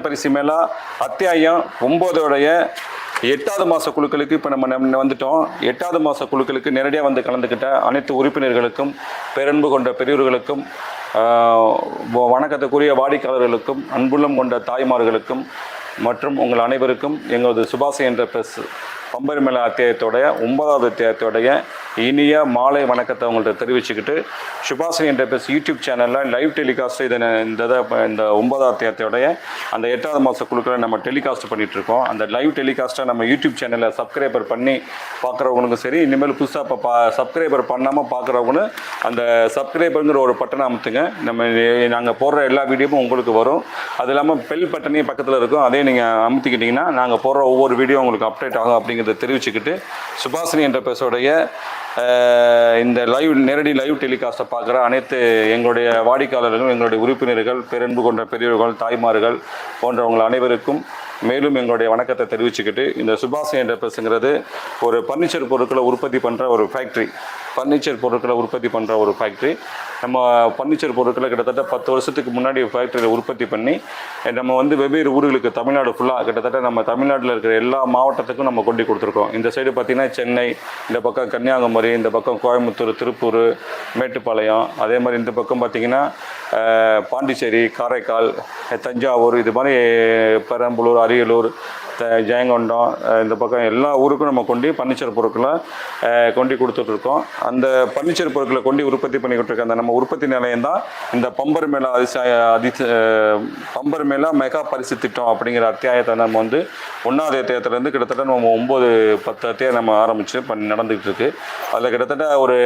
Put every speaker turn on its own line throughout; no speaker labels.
பரிசு மேலா அத்தியாயம் ஒம்போதோடைய எட்டாவது மாத குழுக்களுக்கு இப்போ நம்ம வந்துட்டோம். எட்டாவது மாத குழுக்களுக்கு நேரடியாக வந்து கலந்துக்கிட்ட அனைத்து உறுப்பினர்களுக்கும் பேரன்பு கொண்ட பெரியவர்களுக்கும் வணக்கத்துக்குரிய வாடிக்கையாளர்களுக்கும் அன்புள்ளம் கொண்ட தாய்மார்களுக்கும் மற்றும் உங்கள் அனைவருக்கும் எங்களது சுபாஷ் என்ற பிரஸ் பம்பர் அத்தியாயத்தோடைய ஒன்பதாவது அத்தியாயத்தோடைய இனிய மாலை வணக்கத்தை அவங்கள்ட்ட தெரிவிச்சுக்கிட்டு சுபாசினி என்ற பேஸ் யூடியூப் சேனலில் லைவ் டெலிகாஸ்ட் இதை இந்த இதை இந்த ஒன்பதாவது அத்தியாயத்தோடைய அந்த எட்டாவது மாத குழுக்களை நம்ம டெலிகாஸ்ட் பண்ணிகிட்ருக்கோம் இருக்கோம் அந்த லைவ் டெலிகாஸ்ட்டை நம்ம யூடியூப் சேனலில் சப்ஸ்கிரைபர் பண்ணி பார்க்குறவங்களுக்கும் சரி இனிமேல் புதுசாக இப்போ பா சப்ஸ்கிரைபர் பண்ணாமல் பார்க்குறவங்களும் அந்த சப்ஸ்கிரைபருங்கிற ஒரு பட்டனை அமுத்துங்க. நம்ம நாங்கள் போடுற எல்லா வீடியோவும் உங்களுக்கு வரும். அது இல்லாமல் பெல் பட்டனையும் பக்கத்தில் இருக்கும். அதே நீங்கள் அமுத்திக்கிட்டிங்கன்னா நாங்கள் போடுற ஒவ்வொரு வீடியோ உங்களுக்கு அப்டேட் ஆகும் அப்படிங்கிறத தெரிவிச்சுக்கிட்டு சுபாஷினி என்ற பேசோடைய இந்த லைவ் நேரடி லைவ் டெலிகாஸ்ட்டை பார்க்குற அனைத்து எங்களுடைய வாடிக்கையாளர்கள் எங்களுடைய உறுப்பினர்கள் பெரன்பு கொண்ட பெரியவர்கள் தாய்மார்கள் போன்றவங்கள் அனைவருக்கும் மேலும் எங்களுடைய வணக்கத்தை தெரிவிச்சுக்கிட்டு இந்த சுபாஷ் என்ற பேசுங்கிறது ஒரு பர்னிச்சர் பொருட்களை உற்பத்தி பண்ணுற ஒரு ஃபேக்ட்ரி பர்னிச்சர் பொருட்களை உற்பத்தி பண்ணுற ஒரு ஃபேக்ட்ரி நம்ம பர்னிச்சர் பொருட்களை கிட்டத்தட்ட பத்து வருஷத்துக்கு முன்னாடி ஃபேக்ட்ரியில் உற்பத்தி பண்ணி நம்ம வந்து வெவ்வேறு ஊர்களுக்கு தமிழ்நாடு ஃபுல்லாக கிட்டத்தட்ட நம்ம தமிழ்நாட்டில் இருக்கிற எல்லா மாவட்டத்துக்கும் நம்ம கொண்டு கொடுத்துருக்கோம். இந்த சைடு பார்த்திங்கன்னா சென்னை இந்த பக்கம் கன்னியாகுமரி இந்த பக்கம் கோயம்புத்தூர் திருப்பூர் மேட்டுப்பாளையம் அதே மாதிரி இந்த பக்கம் பார்த்திங்கன்னா பாண்டிச்சேரி காரைக்கால் தஞ்சாவூர் இது மாதிரி பெரம்பலூர் அரியலூர் ஜெயங்கொண்டம் இந்த பக்கம் எல்லா ஊருக்கும் நம்ம கொண்டு பர்னிச்சர் பொருட்களை கொண்டு கொடுத்துட்ருக்கோம் அந்த பர்னிச்சர் பொருட்களை கொண்டு உற்பத்தி பண்ணிக்கிட்டு இருக்க அந்த நம்ம உற்பத்தி நிலையம் தான் இந்த பம்பர் மேலா அதிசய அதி பம்பர் மேலா மெகா பரிசு திட்டம் அப்படிங்கிற அத்தியாயத்தை நம்ம வந்து ஒன்றாவது அத்தியாயத்துலேருந்து கிட்டத்தட்ட நம்ம ஒம்பது பத்து அத்தியாயம் நம்ம ஆரம்பித்து பண்ணி நடந்துகிட்டு இருக்கு. அதில் கிட்டத்தட்ட ஒரு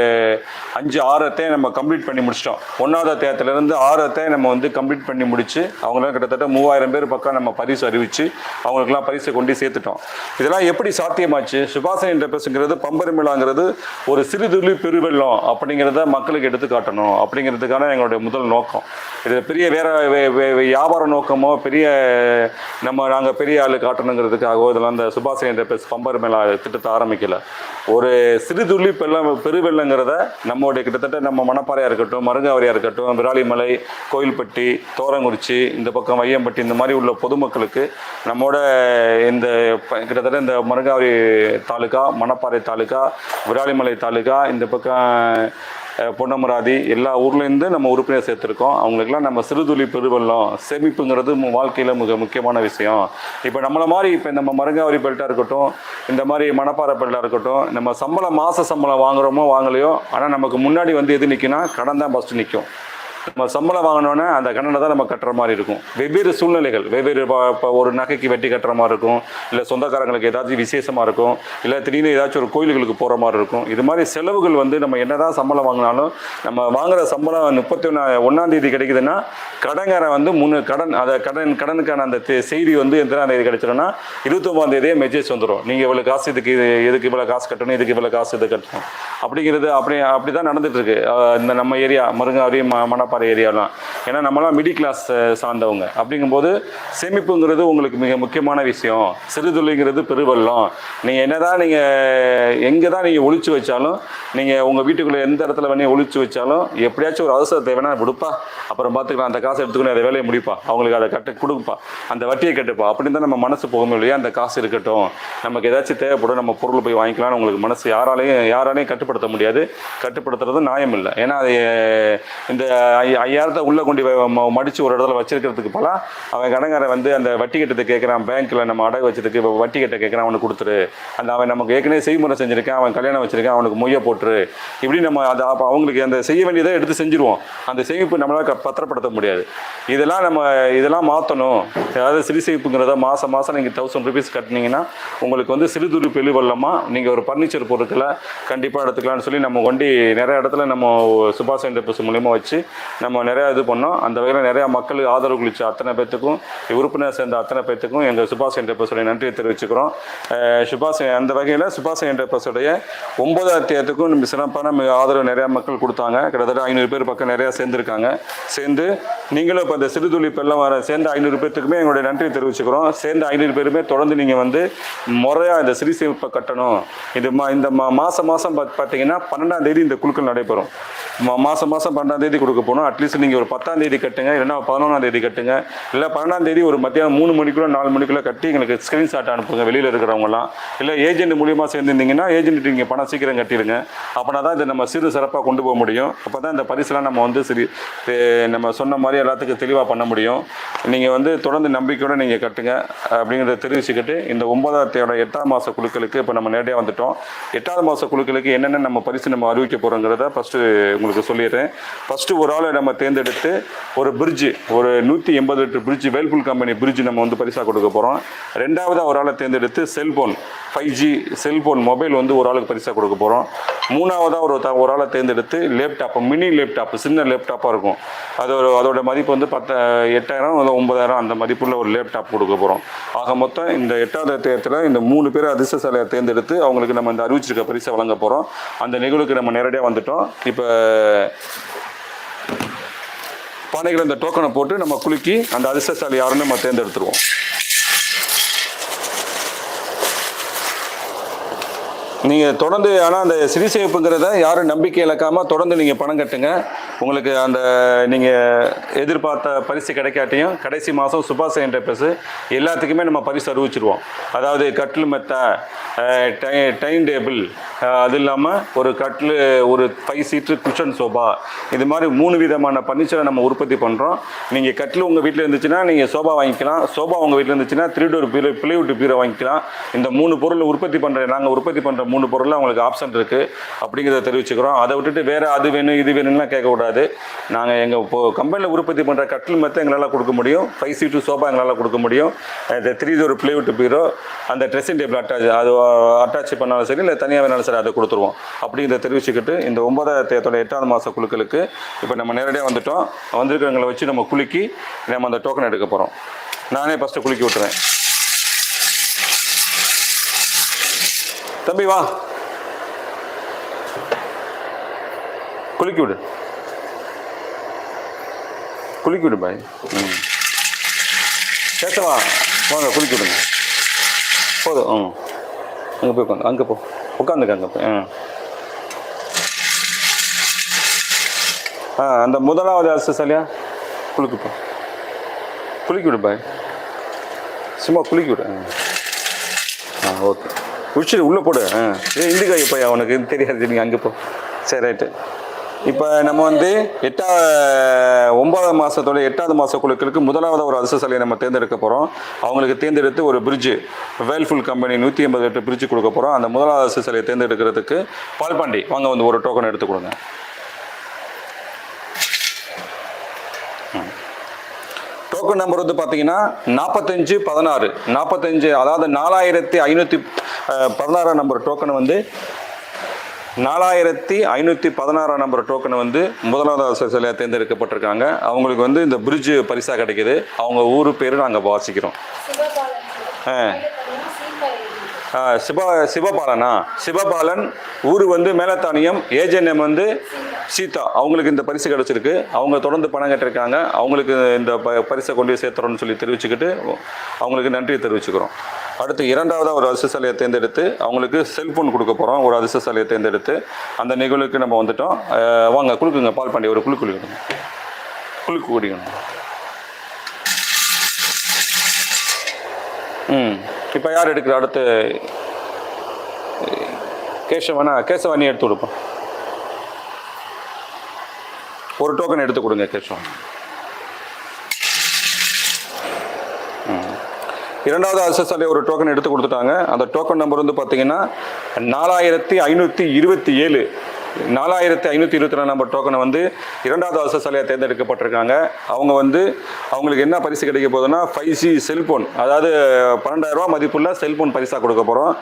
அஞ்சு ஆறு அத்தியாயம் நம்ம கம்ப்ளீட் பண்ணி முடிச்சிட்டோம். ஒன்றாவது அத்தியாயத்துலேருந்து ஆறு அத்தியாயம் நம்ம வந்து கம்ப்ளீட் பண்ணி முடிச்சு அவங்களாம் கிட்டத்தட்ட மூவாயிரம் பேர் பக்கம் நம்ம பரிசு அறிவித்து அவங்களுக்குலாம் பரிசு கொண்டு சேர்த்துட்டோம். இதெல்லாம் எப்படி சாத்தியமாச்சு? சுபாசன் என்ற பேசுங்கிறது பம்பர் ஒரு சிறுதுளி பெருவெள்ளம் அப்படிங்கிறத மக்களுக்கு எடுத்து காட்டணும். அப்படிங்கிறதுக்கான எங்களுடைய முதல் நோக்கம். இது பெரிய வேற வியாபார நோக்கமோ பெரிய நம்ம நாங்கள் பெரிய ஆளு காட்டணுங்கிறதுக்காகவோ இதெல்லாம் இந்த சுபாசன் என்ற பேசு பம்பர் திட்டத்தை ஆரம்பிக்கல. ஒரு சிறுதுளி பெல்லம் பெருவெள்ளங்கிறத நம்மளுடைய கிட்டத்தட்ட நம்ம மணப்பாறையாக இருக்கட்டும் மருங்காவரியாக இருக்கட்டும் விராலிமலை கோயில்பட்டி தோரங்குறிச்சி இந்த பக்கம் வையம்பட்டி இந்த மாதிரி உள்ள பொதுமக்களுக்கு நம்மோட இந்த கிட்டத்தட்ட இந்த மருங்காவரி தாலுக்கா மணப்பாறை தாலுக்கா விராலிமலை தாலுக்கா இந்த பக்கம் பொன்னமராதி எல்லா ஊர்லேருந்து நம்ம உறுப்பினர் சேர்த்துருக்கோம். அவங்களுக்குலாம் நம்ம சிறுதுளி பெருவெள்ளம் சேமிப்புங்கிறது வாழ்க்கையில் மிக முக்கியமான விஷயம். இப்போ நம்மளை மாதிரி இப்போ நம்ம மருங்காவரி பெல்ட்டாக இருக்கட்டும் இந்த மாதிரி மணப்பாறை பெல்ட்டாக இருக்கட்டும் நம்ம சம்பளம் மாத சம்பளம் வாங்குறோமோ வாங்கலையோ ஆனால் நமக்கு முன்னாடி வந்து எது நிற்கினா கடன் தான் ஃபஸ்ட்டு நிற்கும் நம்ம சம்பளம் வாங்கினோன்னே அந்த கடனை தான் நம்ம கட்டுற மாதிரி இருக்கும். வெவ்வேறு சூழ்நிலைகள். வெவ்வேறு இப்போ ஒரு நகைக்கு வெட்டி கட்டுற மாதிரி இருக்கும். இல்லை சொந்தக்காரங்களுக்கு ஏதாச்சும் விசேஷமாக இருக்கும். இல்லை திடீர்னு ஏதாச்சும் ஒரு கோயில்களுக்கு போகிற மாதிரி இருக்கும். இது மாதிரி செலவுகள் வந்து நம்ம என்னதான் சம்பளம் வாங்கினாலும் நம்ம வாங்குற சம்பளம் முப்பத்தி ஒன்றா ஒன்றாந்தேதி கிடைக்குதுன்னா கடன்காரன் வந்து மூணு கடன் அதை கடன் கடனுக்கான அந்த செய்தி வந்து எத்தனாம் தேதி கிடைச்சிடும்னா இருபத்தொம்பதாம் தேதியே மெசேஜ் வந்துடும் நீங்கள் இவ்வளோ காசு இதுக்கு இது எதுக்கு இவ்வளோ காசு கட்டணும் இதுக்கு இவ்வளோ காசு இது கட்டணும். அப்படிங்கிறது அப்படி அப்படி தான் நடந்துகிட்ருக்கு இந்த நம்ம ஏரியா மருங்காவரி ம மணப்பாறை ஏரியாலாம் ஏன்னா நம்மளாம் மிடில் கிளாஸ் சார்ந்தவங்க. அப்படிங்கும்போது சேமிப்புங்கிறது உங்களுக்கு மிக முக்கியமான விஷயம். சிறுதுளிங்கிறது பெருவெள்ளம். நீங்கள் என்ன தான் நீங்கள் எங்கே தான் நீங்கள் ஒழிச்சு வச்சாலும் நீங்கள் உங்கள் வீட்டுக்குள்ளே எந்த இடத்துல வேணா ஒழிச்சு வச்சாலும் எப்படியாச்சும் ஒரு அவசரத்தை தேவைன்னா விடுப்பா. அப்புறம் பார்த்துக்கலாம் அந்த காசை எடுத்துக்கணும் அதை வேலையை முடிப்பா. அவங்களுக்கு அதை கட்ட கொடுப்பா. அந்த வட்டியை கட்டுப்பா. அப்படின்னு தான் நம்ம மனசு போகும் இல்லையா? அந்த காசு இருக்கட்டும். நமக்கு ஏதாச்சும் தேவைப்படும் நம்ம பொருள் போய் வாங்கிக்கலாம்னு உங்களுக்கு மனசு யாராலையும் யாராலையும் கட்டுப்படுத்த முடியாது. கட்டுப்படுத்துறது நியாயம் இல்லை. ஏன்னா அது இந்த ஐ- ஐயாயிரத்தை உள்ளே கொண்டு மடித்து மடிச்சு ஒரு இடத்துல வச்சிருக்கிறதுக்கு பல அவன் கடங்காரன் வந்து அந்த வட்டி கட்டத்தை கேட்குறான் பேங்க்கில் நம்ம அடகு வச்சதுக்கு இப்போ வட்டி கட்ட கேட்குறான் அவனுக்கு கொடுத்துரு. அந்த அவன் நமக்கு ஏற்கனவே செய்முறை செஞ்சுருக்கான் அவன் கல்யாணம் வச்சிருக்கான் அவனுக்கு மொய்ய போட்டுரு. இப்படி நம்ம அதை அப்போ அவங்களுக்கு அந்த செய்ய வேண்டியதை எடுத்து செஞ்சுருவோம். அந்த சேமிப்பு நம்மளால் க- பத்திரப்படுத்த முடியாது. இதெல்லாம் நம்ம இதெல்லாம் மாற்றணும் அதாவது சிறு சேமிப்புங்கிறத மாதம் மாதம் நீங்கள் தௌசண்ட் ருபீஸ் கட்டினீங்கன்னா உங்களுக்கு வந்து சிறுதுளி பெருவெள்ளமாக நீங்கள் ஒரு ஃபர்னிச்சர் பொருட்களை கண்டிப்பாக எடுத்துக்கலாம்னு சொல்லி நம்ம கொண்டு நிறைய இடத்துல நம்ம சுபாஷ் சந்திர பஸ் மூலியமாக வச்சு நம்ம நிறையா இது பண்ணோம். அந்த வகையில் நிறையா மக்களுக்கு ஆதரவு குளிச்ச அத்தனை பேர்த்துக்கும் உறுப்பினர் சேர்ந்த அத்தனை பேர்த்துக்கும் எங்கள் சுபாஷ் என்டர்பிரஸுடைய நன்றியை தெரிவிச்சுக்கிறோம். சுபாஷ் அந்த வகையில் சுபாஷ் என்டர்பிரஸுடைய ஒன்பதாயிரத்தி ஒன்பதாம் நம்ம சிறப்பான மிக ஆதரவு நிறையா மக்கள் கொடுத்தாங்க. கிட்டத்தட்ட ஐநூறு பேர் பக்கம் நிறையா சேர்ந்துருக்காங்க. சேர்ந்து நீங்களும் இப்போ இந்த சிறுதுளி பெல்லம் வர சேர்ந்த ஐநூறு பேர்த்துக்குமே எங்களுடைய நன்றியை தெரிவிச்சுக்கிறோம். சேர்ந்த ஐநூறு பேருமே தொடர்ந்து நீங்கள் வந்து முறையாக இந்த சிறு சேமிப்பை கட்டணும். இது மா இந்த மா மாதம் மாதம் பார்த்தீங்கன்னா பன்னெண்டாம் தேதி இந்த குழுக்கள் நடைபெறும். மா- மாதம் பன்னெண்டாம் தேதி கொடுக்க போனோம். அட்லீஸ்ட் நீங்கள் ஒரு பத்தாம் தேதி கட்டுங்க. இல்லைன்னா பதினொன்றாம் தேதி கட்டுங்க. இல்லை பன்னெண்டாம் தேதி ஒரு மத்தியானம் மூணு மணிக்குள்ள நாலு மணிக்குள்ள கட்டி எங்களுக்கு ஸ்க்ரீன்ஷாட் அனுப்புங்க. வெளியில் இருக்கிறவங்களாம் இல்லை ஏஜென்ட் மூலியமாக சேர்ந்துருந்தீங்கன்னா ஏஜென்ட் நீங்கள் பணம் சீக்கிரம் கட்டிடுங்க. அப்படின்னா தான் இதை நம்ம சிறு சிறப்பாக கொண்டு போக முடியும். அப்போ தான் இந்த பரிசுலாம் நம்ம வந்து சரி நம்ம சொன்ன மாதிரி எல்லாத்துக்கும் தெளிவாக பண்ண முடியும். நீங்கள் வந்து தொடர்ந்து நம்பிக்கையோடு நீங்கள் கட்டுங்க. அப்படிங்கிறத தெரிவிச்சுக்கிட்டு இந்த ஒன்பதாயிரத்தையோட எட்டாம் மாத குழுக்களுக்கு இப்போ நம்ம நேரடியாக வந்துட்டோம். எட்டாவது மாத குழுக்களுக்கு என்னென்ன நம்ம பரிசு நம்ம அறிவிக்க போகிறோங்கிறத ஃபஸ்ட்டு உங்களுக்கு சொல்லிடுறேன். ஃபஸ்ட்டு ஒரு ஆளை நம்ம தேர்ந்தெடுத்து ஒரு பிரிட்ஜு ஒரு நூற்றி எண்பது litre fridge Whirlpool company fridge நம்ம வந்து பரிசாக கொடுக்க போகிறோம் ரெண்டாவது ஒரு ஆளை தேர்ந்தெடுத்து cell phone five G cell phone mobile வந்து ஒரு ஆளுக்கு பரிசாக கொடுக்க போகிறோம் மூணாவதாக ஒரு த- ஒரு ஆளை தேர்ந்தெடுத்து லேப்டாப்பு மினி லேப்டாப்பு சின்ன லேப்டாப்பாக இருக்கும். அது ஒரு அதோட மதிப்பு வந்து பத்து எட்டாயிரம் இல்லை ஒன்பதாயிரம் அந்த மதிப்புள்ள ஒரு லேப்டாப் கொடுக்க போகிறோம் ஆக மொத்தம் இந்த எட்டாவது தேர்தலில் இந்த மூணு பேர் அதிர்ஷ்டசாலையை தேர்ந்தெடுத்து அவங்களுக்கு நம்ம இந்த அறிவிச்சிருக்க பரிசை வழங்க போகிறோம் அந்த நிகழ்வுக்கு நம்ம நேரடியாக வந்துட்டோம். இப்போ பானைகள் இந்த டோக்கனை போட்டு நம்ம குலுக்கி அந்த அதிர்ஷ்டசாலி யாருன்னு நம்ம தேர்ந்தெடுத்துருவோம். நீங்கள் தொடர்ந்து ஆனால் அந்த சிறிசேமிப்புங்கிறத யாரும் நம்பிக்கை இழக்காமல் தொடர்ந்து நீங்கள் பணம் கட்டுங்க. உங்களுக்கு அந்த நீங்கள் எதிர்பார்த்த பரிசு கிடைக்காட்டியும் கடைசி மாதம் சுபாஷ் என்டர்பிரைஸ் எல்லாத்துக்குமே நம்ம பரிசு அறிவிச்சிருவோம். அதாவது கட்டில் மெத்த டைம் டேபிள் அது இல்லாமல் ஒரு கட்டில் ஒரு ஃபைவ் சீட்டு குஷன் சோபா இது மாதிரி மூணு விதமான பர்னிச்சரை நம்ம உற்பத்தி பண்ணுறோம் நீங்கள் கட்டில் உங்கள் வீட்டில் இருந்துச்சுன்னா நீங்கள் சோபா வாங்கிக்கலாம். சோபா உங்கள் வீட்டில் இருந்துச்சுன்னா த்ரீ டோர் பீரோ பிளைவுட் பீரோ வாங்கிக்கலாம். இந்த மூணு பொருள் உற்பத்தி பண்ணுற நாங்கள் உற்பத்தி பண்ணுற மூணு பொருளில் உங்களுக்கு ஆப்ஷன் இருக்குது அப்படிங்கிறத தெரிவிச்சுக்கிறோம். அதை விட்டுட்டு வேறு அது வேணும் இது வேணும்லாம் கேட்கக்கூடாது. நாங்கள் எங்கள் இப்போ கம்பெனியில் உற்பத்தி பண்ணுற கட்டில் மெத்த எங்களால் கொடுக்க முடியும். ஃபைவ் சீட்டு சோபா எங்களால் கொடுக்க முடியும். த்ரீ டோர் பிளைவுட் பீரோ அந்த ட்ரெஸ்ஸிங் டேபிள் அட்டாச் அது அட்டாச் பண்ணாலும் சரி இல்லை தனியாக வேணாலும் சரி அதை கொடுத்துருவோம். அப்படிங்கிறத தெரிவிச்சுக்கிட்டு இந்த ஒன்பதாயிரத்தி தேதியோட எட்டாவது மாத குழுக்களுக்கு இப்போ நம்ம நேரடியாக வந்துட்டோம். வந்திருக்கிறவங்களை வச்சு நம்ம குலுக்கி நம்ம அந்த டோக்கன் எடுக்க போகிறோம் நானே ஃபஸ்ட்டு குலுக்கி விட்டுறேன். தம்பி வா. குலுக்கி விடு. குலுக்கி விடு பாய். ம். பேசவா? வாங்க குலுக்கி விடுங்க. போதும் ம். அங்கே போய் உட்காந்து அங்கே போ. உட்காந்துக்காங்க. ஆ அந்த முதலாவது அரசு குலுக்கு குளிக்குப்பா குலுக்கி விடு சும்மா குலுக்கி விடு. ஆ. ஆ ஓகே குடிச்சிடு உள்ளே போடு. ஆ ஏ இந்துக்கா இப்போ அவனுக்கு இது தெரியாது. நீங்கள் அங்கே போ. சரி ரைட்டு இப்போ நம்ம வந்து எட்டா ஒன்பதாவது மாதத்தோட எட்டாவது மாத குழுக்களுக்கு முதலாவது ஒரு அரசு அதிர்ஷ்டசாலியை நம்ம தேர்ந்தெடுக்க போகிறோம் அவங்களுக்கு தேர்ந்தெடுத்து ஒரு பிரிட்ஜு வேல்ஃபுல் கம்பெனி நூற்றி எண்பது எட்டு பிரிட்ஜு கொடுக்க போகிறோம் அந்த முதலாவது அரசு அதிர்ஷ்டசாலியை தேர்ந்தெடுக்கிறதுக்கு பால்பாண்டி வாங்க வந்து ஒரு டோக்கன் எடுத்து கொடுங்க. டோக்கன் நம்பர் வந்து பார்த்தீங்கன்னா நாற்பத்தஞ்சு பதினாறு. நாற்பத்தஞ்சு அதாவது நாலாயிரத்தி ஐநூற்றி பதினாறாம் நம்பர் டோக்கன் வந்து நாலாயிரத்தி ஐநூற்றி பதினாறாம் நம்பர் டோக்கன் வந்து முதலாவது சிலையாக தேர்ந்தெடுக்கப்பட்டிருக்காங்க. அவங்களுக்கு வந்து இந்த பிரிட்ஜு பரிசாக கிடைக்கிது. அவங்க ஊர் பேர் நாங்கள் வாசிக்கிறோம். சிவா சிவபாலனா? சிவபாலன் ஊர் வந்து மேலத்தானியம் ஏஜென்எம் வந்து சீதா. அவங்களுக்கு இந்த பரிசு கிடச்சிருக்கு. அவங்க தொடர்ந்து பணம் கட்டிருக்காங்க அவங்களுக்கு இந்த ப பரிசை கொண்டு போய் சேர்த்துறோம்னு சொல்லி தெரிவிச்சுக்கிட்டு அவங்களுக்கு நன்றி தெரிவிச்சுக்கிறோம். அடுத்து இரண்டாவதாக ஒரு அதிர்ஷ்டசாலியை தேர்ந்தெடுத்து அவங்களுக்கு செல்ஃபோன் கொடுக்க போகிறோம் ஒரு அதிர்ஷ்டசாலியை தேர்ந்தெடுத்து அந்த நிகழ்வுக்கு நம்ம வந்துட்டோம். வாங்க குழுக்குங்க பால் பாண்டி ஒரு குழு குளிக்கணும் குழுக்கு குடிக்கணும். ம். இப்போ யார் எடுக்கிற அடுத்து? கேசவனா கேசவா நீ எடுத்து கொடுப்போம். ஒரு டோக்கன் எடுத்து கொடுங்க கேசவன். இரண்டாவது அசஸ்ஸாலே ஒரு டோக்கன் எடுத்து கொடுத்துட்டாங்க. அந்த டோக்கன் நம்பர் வந்து பார்த்தீங்கன்னா நாலாயிரத்தி ஐநூற்றி இருபத்தி ஏழு. நாலாயிரத்தி ஐநூற்றி இருபத்தி ரெண்டு நம்பர் டோக்கனை வந்து இரண்டாவது அசஸ்ஸாலையாக தேர்ந்தெடுக்கப்பட்டிருக்காங்க. அவங்க வந்து அவங்களுக்கு என்ன பரிசு கிடைக்க போகுதுன்னா ஃபைவ் ஜி செல்ஃபோன் அதாவது பன்னெண்டாயிரரூவா மதிப்புள்ள செல்ஃபோன் பரிசாக கொடுக்க போகிறோம்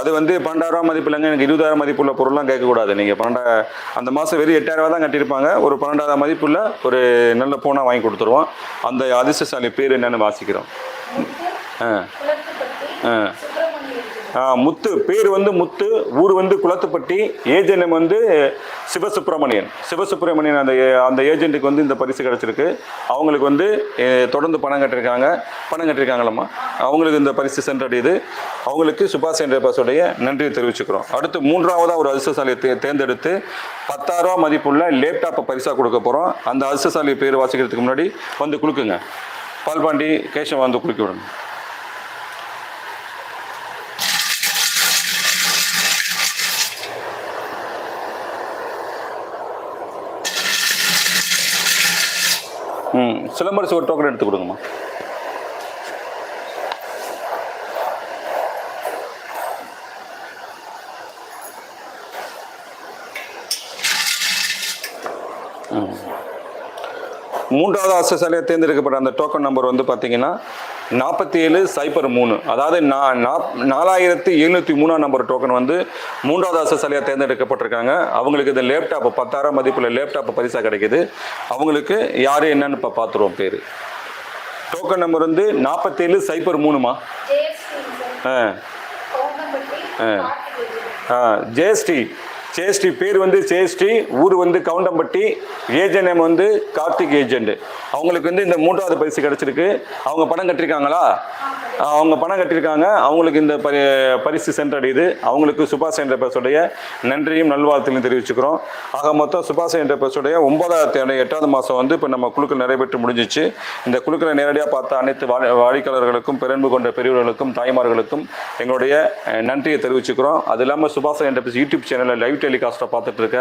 அது வந்து பன்னெண்டாயிரரூவா மதிப்பில்லைங்க எனக்கு இருபதாயிரம் மதிப்புள்ள பொருள்லாம் கேட்கக்கூடாது. நீங்கள் பன்னெண்டா அந்த மாதம் வெறும் எட்டாயிரரூவா தான் கட்டியிருப்பாங்க. ஒரு பன்னெண்டாயிரம் மதிப்புள்ள ஒரு நல்ல ஃபோனாக வாங்கி கொடுத்துருவோம். அந்த அதிர்ஷ்டசாலி பேர் என்னென்னு வாசிக்கிறோம். முத்து. பேர் வந்து முத்து ஊர் வந்து குளத்துப்பட்டி ஏஜென்ட் வந்து சிவசுப்பிரமணியன். சிவசுப்பிரமணியன் அந்த அந்த ஏஜென்ட்டுக்கு வந்து இந்த பரிசு கிடச்சிருக்கு. அவங்களுக்கு வந்து தொடர்ந்து பணம் கட்டிருக்காங்க. பணம் கட்டிருக்காங்களம்மா. அவங்களுக்கு இந்த பரிசு சென்றடையுது. அவங்களுக்கு சுபாஷ் சந்திர போஸுடைய நன்றியை தெரிவிச்சுக்கிறோம். அடுத்து மூன்றாவதாக ஒரு அதிர்ஷ்டசாலியை தே தேர்ந்தெடுத்து பத்தாயிரரூவா மதிப்புள்ள லேப்டாப்பை பரிசாக கொடுக்க போகிறோம் அந்த அதிர்ஷ்டசாலி பேர் வாசிக்கிறதுக்கு முன்னாடி வந்து குலுக்குங்க. பால்பாண்டி கேஷவா வந்து குலுக்கி விடுங்க ம் சிலம்பரசு ஒரு டோக்கன் எடுத்து கொடுங்கம்மா. மூன்றாவது மூன்றாவது அசசாலியாக தேர்ந்தெடுக்கப்பட்ட அந்த டோக்கன் நம்பர் வந்து பார்த்தீங்கன்னா நாற்பத்தி ஏழு சைபர் மூணு. அதாவது நாலாயிரத்தி எழுநூற்றி மூணாம் நம்பர் டோக்கன் வந்து மூன்றாவது அசசாலியாக தேர்ந்தெடுக்கப்பட்டிருக்காங்க. அவங்களுக்கு இந்த லேப்டாப் பத்தாயிரம் மதிப்புள்ள லேப்டாப் பரிசாக கிடைக்குது. அவங்களுக்கு யார் என்னன்னு இப்போ பார்த்துருவோம் பேர். டோக்கன் நம்பர் வந்து நாற்பத்தேழு சைபர் மூணுமா? ஆ. ஆ. ஜெயஸ்ரீ ஜெயஸ்ரீ பேர் வந்து ஜெயஸ்ரீ ஊர் வந்து கவுண்டம்பட்டி ஏஜென்ட் நேம் வந்து கார்த்திக் ஏஜென்ட் அவங்களுக்கு வந்து இந்த மூன்றாவது பரிசு கிடச்சிருக்கு. அவங்க படம் கட்டியிருக்காங்களா அவங்க பணம் கட்டியிருக்காங்க. அவங்களுக்கு இந்த பரி பரிசு சென்றடையுது அவங்களுக்கு சுபாஷ் என்ற போஸுடைய நன்றியும் நல்வாழ்த்தையும் தெரிவிச்சுக்கிறோம். ஆக மொத்தம் சுபாஷ் என்ற போஸுடைய ஒன்பதாயிரத்தி எட்டாவது மாதம் வந்து இப்போ நம்ம குழுக்கள் நிறைவேற்றி முடிஞ்சிச்சு. இந்த குழுக்களை நேரடியாக பார்த்த அனைத்து வா வாடிக்கையாளர்களுக்கும் பெரும்பு கொண்ட பெரியவர்களுக்கும் தாய்மார்களுக்கும் எங்களுடைய நன்றியை தெரிவிச்சுக்கிறோம். அது இல்லாமல் சுபாஷ் என்டர்பிரைஸ் யூடியூப் சேனலில் லைவ் டெலிகாஸ்ட்டை பார்த்துட்டு இருக்க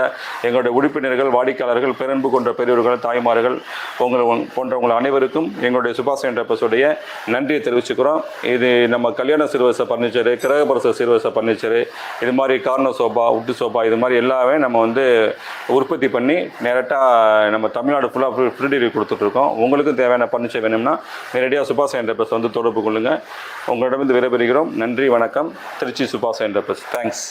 எங்களுடைய உறுப்பினர்கள் வாடிக்கையாளர்கள் பெரும்பு கொண்ட பெரியவர்கள் தாய்மார்கள் உங்களை போன்றவங்கள் அனைவருக்கும் எங்களுடைய சுபாஷ் என்ற என்டர்பிரைஸுடைய நன்றியை தெரிவிச்சுக்கிறோம். இது நம்ம கல்யாண சிறுவச பர்னிச்சரு கிரகபரச சிறுவச பர்னிச்சரு இது மாதிரி கார்னர் சோபா உட்டு சோபா இது மாதிரி எல்லாமே நம்ம வந்து உற்பத்தி பண்ணி டேரெக்டாக நம்ம தமிழ்நாடு ஃபுல்லாக ஃப்ரீ டெலிவரி கொடுத்துட்ருக்கோம். உங்களுக்கும் தேவையான பர்னிச்சர் வேணும்னா நேரடியாக சுபாஷ் என்டர்பிரஸ் வந்து தொடர்பு கொள்ளுங்கள் உங்களிடமிருந்து விடைபெறுகிறோம். நன்றி வணக்கம். திருச்சி சுபாஷ் என்டர்பிரஸ் தேங்க்ஸ்